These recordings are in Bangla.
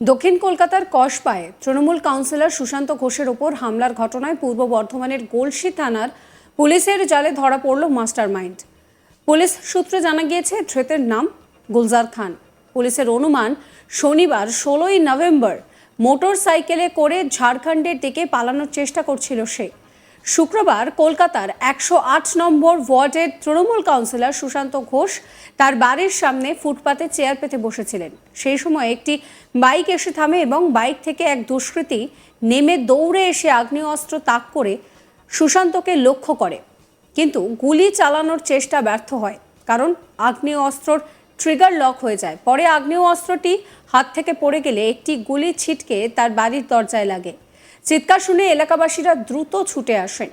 দক্ষিণ কলকাতার কসবায় তৃণমূল কাউন্সিলর সুশান্ত ঘোষের ওপর হামলার ঘটনায় পূর্ব বর্ধমানের গোলসি থানার পুলিশের জালে ধরা পড়ল মাস্টার মাইন্ড পুলিশ সূত্রে জানা গিয়েছে, ধৃতের নাম গুলজার খান। পুলিশের অনুমান, শনিবার ষোলোই নভেম্বর মোটর সাইকেলে করে ঝাড়খণ্ডের দিকে পালানোর চেষ্টা করছিল সে। শুক্রবার কলকাতার একশো আট নম্বর ওয়ার্ডের তৃণমূল কাউন্সিলর সুশান্ত ঘোষ তার বাড়ির সামনে ফুটপাতে চেয়ার পেতে বসেছিলেন। সেই সময় একটি বাইক এসে থামে এবং বাইক থেকে এক দুষ্কৃতী নেমে দৌড়ে এসে আগ্নেয়াস্ত্র তাক করে সুশান্তকে লক্ষ্য করে। কিন্তু গুলি চালানোর চেষ্টা ব্যর্থ হয়, কারণ আগ্নেয়াস্ত্রর ট্রিগার লক হয়ে যায়। পরে আগ্নেয় অস্ত্রটি হাত থেকে পড়ে গেলে একটি গুলি ছিটকে তার বাড়ির দরজায় লাগে। চিৎকার শুনে এলাকাবাসীরা দ্রুত ছুটে আসেন।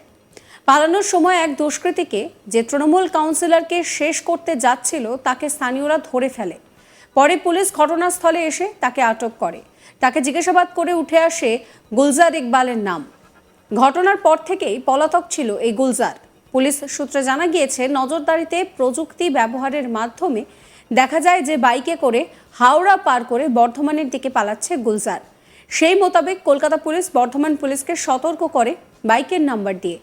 পালানোর সময় এক দুষ্কৃতীকে যে তৃণমূল কাউন্সিলরকে শেষ করতে যাচ্ছিল, তাকে স্থানীয়রা ধরে ফেলে। পরে পুলিশ ঘটনাস্থলে এসে তাকে আটক করে। তাকে জিজ্ঞাসাবাদ করে উঠে আসে গুলজার ইকবালের নাম। ঘটনার পর থেকেই পলাতক ছিল এই গুলজার। পুলিশ সূত্রে জানা গিয়েছে, নজরদারিতে প্রযুক্তি ব্যবহারের মাধ্যমে দেখা যায় যে বাইকে করে হাওড়া পার করে বর্ধমানের দিকে পালাচ্ছে গুলজার। সেই মোতাবেক কলকাতা পুলিশ বর্ধমান পুলিশকে সতর্ক করে বাইকের নাম্বার দিয়ে।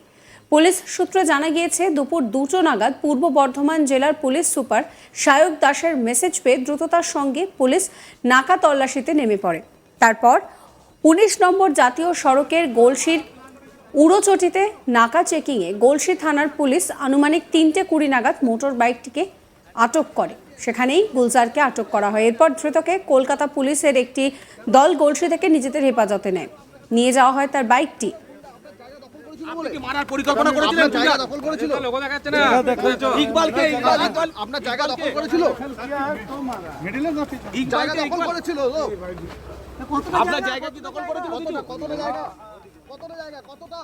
পুলিশ সূত্রে জানা গিয়েছে, দুপুর দুটো নাগাদ পূর্ব বর্ধমান জেলার পুলিশ সুপার সায়ক দাসের মেসেজ পেয়ে দ্রুততার সঙ্গে পুলিশ নাকা তল্লাশিতে নেমে পড়ে। তারপর উনিশ নম্বর জাতীয় সড়কের গোলসির উড়োচটিতে নাকা চেকিংয়ে গোলসি থানার পুলিশ আনুমানিক তিনটে কুড়ি নাগাদ মোটর বাইকটিকে আটক করে। সেখানেই গুলজারকে আটক করা হয়। এরপর ধৃতকে কলকাতা পুলিশের একটি দল গোলসি থেকে নিজেদের হেফাজতে নেয়। নিয়ে যাওয়া হয় তার বাইকটি। আপনি কি মারার পরিকল্পনা করেছিলেন? আপনার জায়গা দখল করেছিল? লোগো দেখাচ্ছে না। ইকবালকে ইকবাল। ইকবাল আপনার জায়গা দখল করেছিল? জায়গা ইকবালকে দখল ইকবাল। করেছিল লোক। আপনার জায়গা কি দখল করেছিল? কতটা কতটা জায়গা? কতটা জায়গা? কতটা?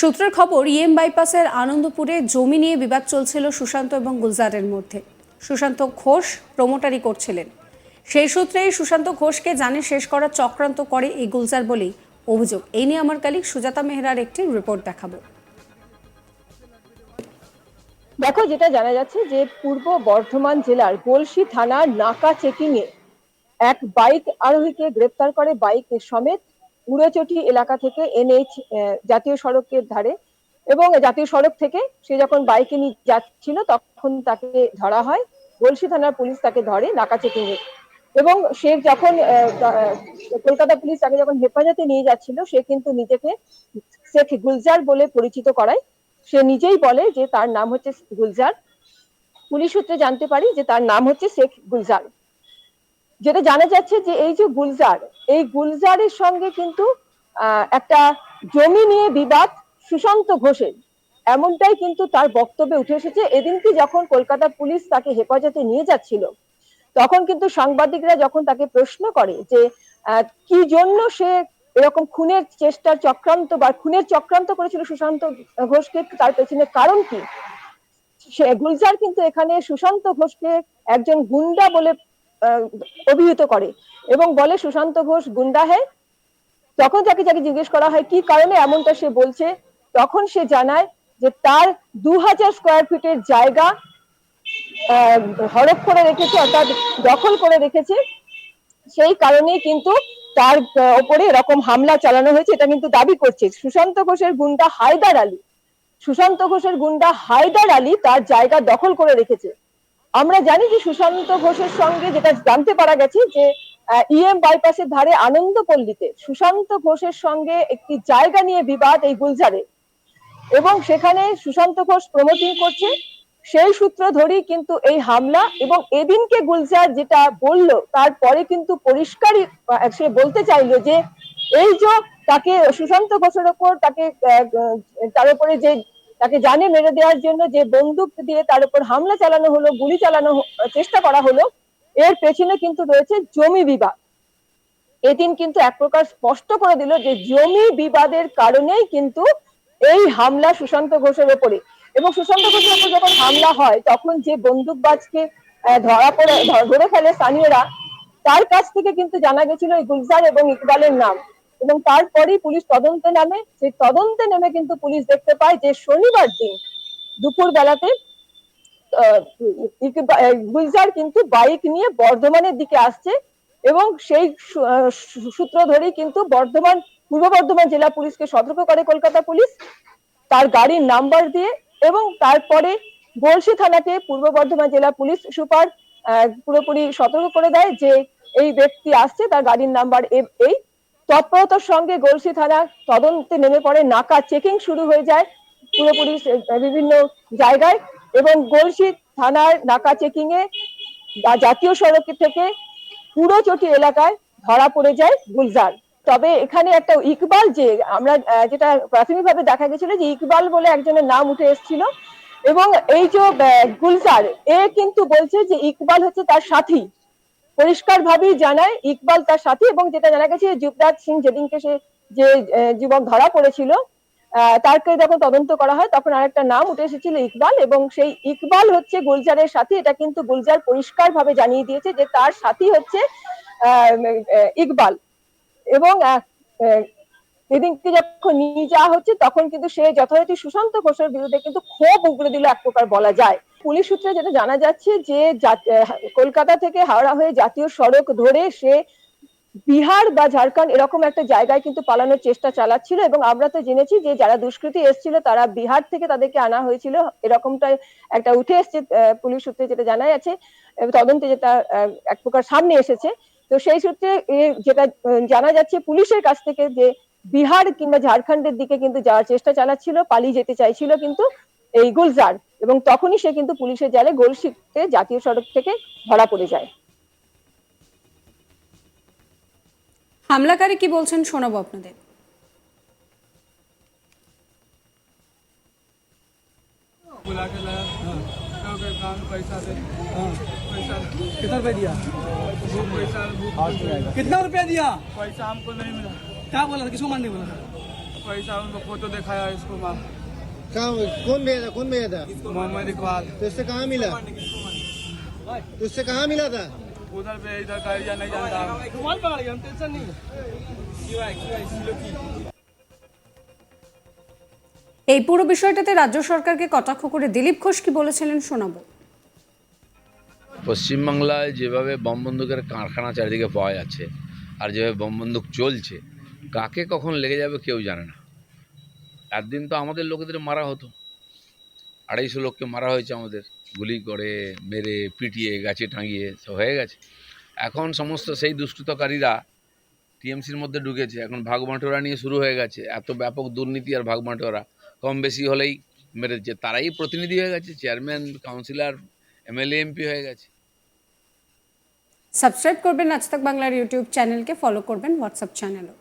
সূত্রের খবর ইএম বাইপাসের আনন্দপুরে জমি নিয়ে বিবাদ চলছিল সুশান্ত এবং গুলজারের মধ্যে। সুশান্ত ঘোষ প্রমোটারি করছিলেন। সেই সূত্রেই সুশান্ত ঘোষকে জানে শেষ করার চক্রান্ত করে এই গুলজার বলেই অভিযোগ। এই নিয়ে আমার কালিক সুজাতা মেহরার একটি রিপোর্ট দেখাবো। দেখো, যেটা জানা যাচ্ছে যে পূর্ব বর্ধমান জেলার গোলসি থানার নাকা চেকিং এ এক বাইক আরোহীকে গ্রেপ্তার করে বাইক সমেত উড়োচটি এলাকা থেকে এনএইচ জাতীয় সড়কের ধারে এবং জাতীয় সড়ক থেকে সে যখন বাইকে নিয়ে যাচ্ছিল, তখন তাকে ধরা হয়। গোলসি থানার পুলিশ তাকে ধরে, নাকা চেকিং এ। এবং সে যখন কলকাতা পুলিশ তাকে যখন হেফাজতে নিয়ে যাচ্ছিল, সে কিন্তু নিজেকে শেখ গুলজার বলে পরিচিত করায়। সে নিজেই বলে যে তার নাম হচ্ছে গুলজার। পুলিশ সূত্রে জানতে পারি যে তার নাম হচ্ছে শেখ গুলজার। যেটা জানা যাচ্ছে যে এই যে গুলজার, এই গুলজারের সঙ্গে কিন্তু একটা জমি নিয়ে বিবাদ সুশান্ত ঘোষের। এমনটাই কিন্তু তার বক্তব্যে উঠে এসেছে। এদিনকে যখন কলকাতা পুলিশ তাকে হেফাজতে নিয়ে যাচ্ছিল, তখন কিন্তু সাংবাদিকরা যখন তাকে প্রশ্ন করে যে কি জন্য সে এরকম খুনের চেষ্টার চক্রান্ত বা খুনের চক্রান্ত করেছিল সুশান্ত ঘোষকে, তার পেছনে কারণ কি? সে গুলজার কিন্তু এখানে সুশান্ত ঘোষকে একজন গুন্ডা বলে অভিহিত করে এবং বলে, সুশান্ত ঘোষ গুন্ডা হ্যাঁ তখন তাকে যাকে জিজ্ঞেস করা হয়, কি কারণে এমনটা সে বলছে? তখন সে জানায় যে তার দু হাজার স্কোয়ার ফিটের জায়গা হড়প করে রেখেছে, অর্থাৎ দখল করে রেখেছে। সেই কারণেই কিন্তু তার ওপরে এরকম হামলা চালানো হয়েছে, এটা কিন্তু দাবি করছে। সুশান্ত ঘোষের গুন্ডা হায়দার আলী, সুশান্ত ঘোষের গুন্ডা হায়দার আলী তার জায়গা দখল করে রেখেছে। আমরা জানি যে সুশান্ত ঘোষের সঙ্গে যেটা জানতে পারা গেছে যে ইএম বাইপাসের ধারে আনন্দপল্লীতে সুশান্ত ঘোষের সঙ্গে একটি জায়গা নিয়ে বিবাদ এই গুলজারে। এবং সেখানে সুশান্ত ঘোষ প্রমোটিং করছে। সেই সূত্র ধরেই কিন্তু এই হামলা এবং এদিনকে গুলজার যেটা বলল, তারপরে কিন্তু পরিষ্কারই সে বলতে চাইলো যে এই যে তাকে সুশান্ত ঘোষের ওপর তাকে তার উপরে যে তাকে জানে মেরে দেওয়ার জন্য যে বন্দুক দিয়ে তার উপর হামলা চালানো হলো, গুলি চালানো চেষ্টা করা হলো, এর পেছনে কিন্তু রয়েছে জমি বিবাদ। এদিন কিন্তু এক প্রকার স্পষ্ট করে দিল যে জমি বিবাদের কারণেই কিন্তু এই হামলা সুশান্ত ঘোষের ওপরে এবং সুশান্ত ঘোষের ওপর যখন হামলা হয়, তখন যে বন্দুকবাজকে ধরা পড়ে ধরে ফেলে স্থানীয়রা, তার কাছ থেকে কিন্তু জানা গেছিল এই গুলজার এবং ইকবালের নাম। এবং তারপরেই পুলিশ তদন্তে নামে। সেই তদন্তে নেমে কিন্তু পুলিশ দেখতে পায় যে শনিবার দিন দুপুর বেলাতে গুলজার কিন্তু বাইক নিয়ে বর্ধমানের দিকে আসছে এবং সেই সূত্র ধরেই কিন্তু বর্ধমান পূর্ব বর্ধমান জেলা পুলিশকে সতর্ক করে কলকাতা পুলিশ তার গাড়ির নাম্বার দিয়ে এবং তারপরে গলসি থানাকে পূর্ব বর্ধমান জেলা পুলিশ সুপার পুরোপুরি সতর্ক করে দেয় যে এই ব্যক্তি আসছে, তার গাড়ির নাম্বার এই। তৎপরতার সঙ্গে গলসি থানা তদন্তে নেমে পড়ে, নাকা চেকিং শুরু হয়ে যায় পুরোপুরি বিভিন্ন জায়গায় এবং গলসি থানার নাকা চেকিং এ জাতীয় সড়ক থেকে পুরো চটি এলাকায় ধরা পড়ে যায় গুলজার। তবে এখানে একটা ইকবাল যে, আমরা যেটা প্রাথমিকভাবে দেখা গেছিল যে ইকবাল বলে একজনের নাম উঠে এসেছিল এবং এই যে গুলজার, এ কিন্তু বলছে যে ইকবাল হচ্ছে তার সাথী। পরিষ্কার ভাবেই জানায় ইকবাল তার সাথী এবং যেটা জানা গেছে যুবরাজ সিং যেদিনকে সে, যে যুবক ধরা পড়েছিল তারকে যখন তদন্ত করা হয় তখন আরেকটা নাম উঠে এসেছিল ইকবাল এবং সেই ইকবাল হচ্ছে গুলজারের সাথী। এটা কিন্তু গুলজার পরিষ্কার ভাবে জানিয়ে দিয়েছে যে তার সাথী হচ্ছে ইকবাল। এবং আহ, যখন নিয়ে যাওয়া হচ্ছে তখন কিন্তু সে যথারীতি সুশান্ত ঘোষের বিরুদ্ধে কিন্তু ক্ষোভ উগড়ে দিল এক প্রকার বলা যায়। পুলিশ সূত্রে যেটা জানা যাচ্ছে যে কলকাতা থেকে হাওড়া হয়ে জাতীয় সড়ক ধরে সে বিহার বা ঝাড়খণ্ড এরকম একটা জায়গায় কিন্তু পালানোর চেষ্টা চালাচ্ছিল এবং আমরা তো জেনেছি যে যারা দুষ্কৃতী এসেছিল তারা বিহার থেকে তাদেরকে আনা হয়েছিল। এরকমটা একটা উঠে এসছে পুলিশ সূত্রে যেটা জানা যাচ্ছে তদন্তে যেটা এক প্রকার সামনে এসেছে। তো সেই সূত্রে এ যেটা আহ, জানা যাচ্ছে পুলিশের কাছ থেকে যে বিহার কিংবা ঝাড়খণ্ডের দিকে কিন্তু যাওয়ার চেষ্টা চালাচ্ছিল পালিয়ে যেতে চাইছিল কিন্তু এই গুলজার এবং তখনই সে কিন্তু পুলিশের জালে গোলশিতে জাতীয় সড়ক থেকে ধরা পড়ে যায় হামলাকারী কি বলছেন শোনাবো আপনাদের बुला के लाया हाँ के काम पैसा दे पैसा कितना रुपया दिया वो पैसा वो कितना रुपया दिया पैसा हमको नहीं मिला क्या बोला था किसको मारने बोला था पैसा उनको फोटो दिखाया इसको माँ कहाँ कौन भेजा था कौन भेजा था मोहम्मद इकबाल तो इससे कहाँ मिला तो इससे कहाँ मिला था उधर पे इधर का एरिया नहीं जानता रुमाल पकड़ गया टेंशन नहीं এই পুরো বিষয়টাতে রাজ্য সরকারকে কটাক্ষ করে দিলীপ ঘোষ কি বলেছিলেন শোনাবো পশ্চিমবাংলায় যেভাবে বম বন্দুকের কারখানা চারিদিকে পাওয়া যাচ্ছে আর যেভাবে বম বন্দুক চলছে, কাকে কখন লেগে যাবে কেউ জানে না। একদিন তো আমাদের লোকেদের মারা হতো। আড়াইশো লোককে মারা হয়েছে আমাদের। গুলি করে, মেরে, পিটিয়ে, গাছে টাঙিয়ে সব হয়ে গেছে। এখন সমস্ত সেই দুষ্কৃতকারীরা টিএমসির মধ্যে ঢুকেছে। এখন ভাগবাঁটোরা নিয়ে শুরু হয়ে গেছে। এত ব্যাপক দুর্নীতি আর ভাগবাঁটোরা কম বেশি হলেই মেরেছে। তারাই প্রতিনিধি হয়ে গেছে। চেয়ারম্যান, কাউন্সিলর এমএলএ, এমপি হয়ে গেছে। সাবস্ক্রাইব করবেন আজ তক বাংলার ইউটিউব চ্যানেলকে, ফলো করবেন হোয়াটসঅ্যাপ চ্যানেলও।